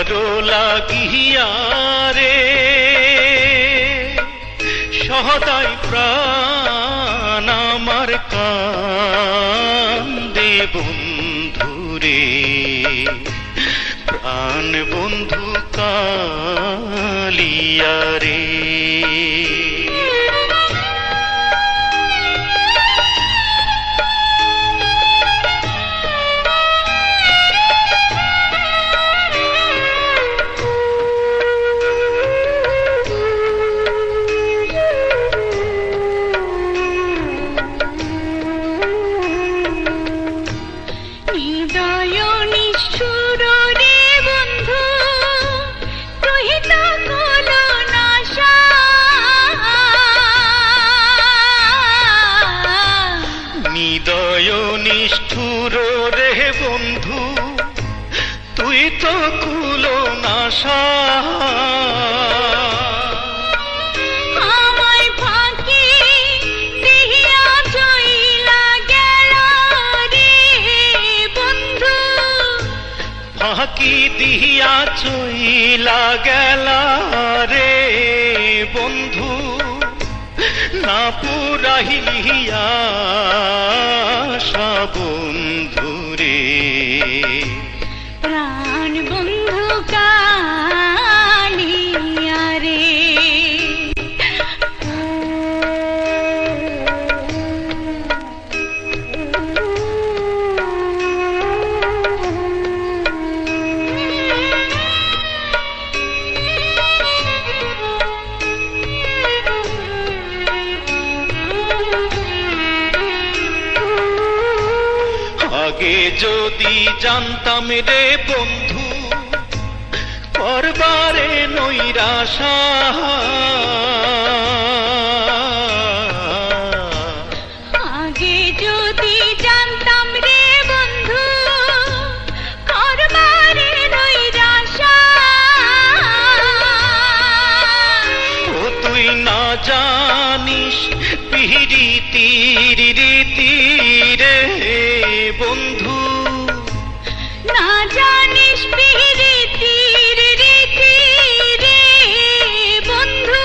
ভালো লাগিয়া রে। সহদাই প্রাণ আমার কান্দে বন্ধুরে প্রাণ বন্ধু কালিয়া রে। নিদয় নিষ্ঠুর রে বন্ধু তুই তো কুলো নাশা। দিয়া চইলা গেল রে বন্ধু। ফাঁকি দিয়া চইলা গেলা রে বন্ধু না পুরাহিলিয়া বন্ধু আগে যদি জানতাম রে বন্ধু করবারে নৈরাশা। আগে যদি জানতাম রে বন্ধু করবারে নৈরাশা। ও তুই না জানিস পিরিতির রীতি রে বন্ধু। না জানিস পিরিতির রীতি রে বন্ধু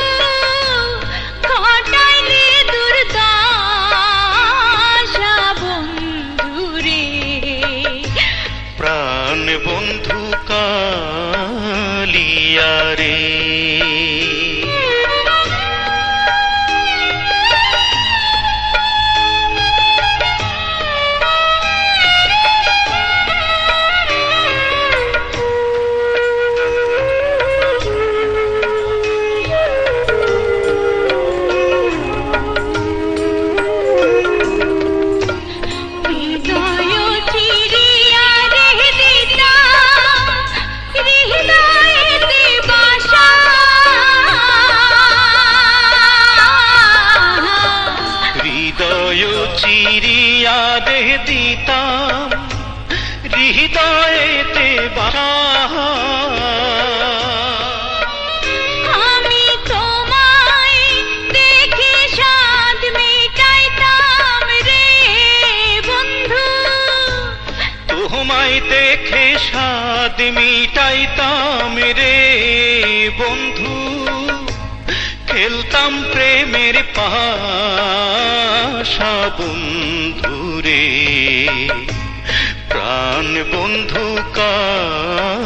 ঘটাইলে দুর্দশা বন্ধু রে। প্রাণ বন্ধু কালিয়া রে। দিতাম হৃদয়েতে বাসা। তোমায় দেখে স্বাদ মিটাইতাম রে বন্ধু। খেলতাম প্রেমের পাশা বন্ধুরে। প্রাণ বন্ধু কালিয়া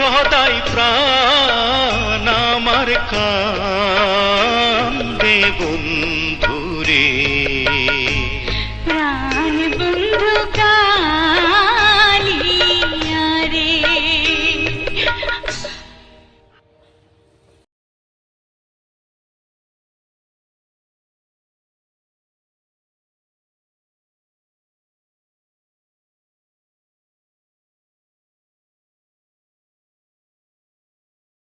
সদাই প্রাণ আমার কান্দে বন্ধু।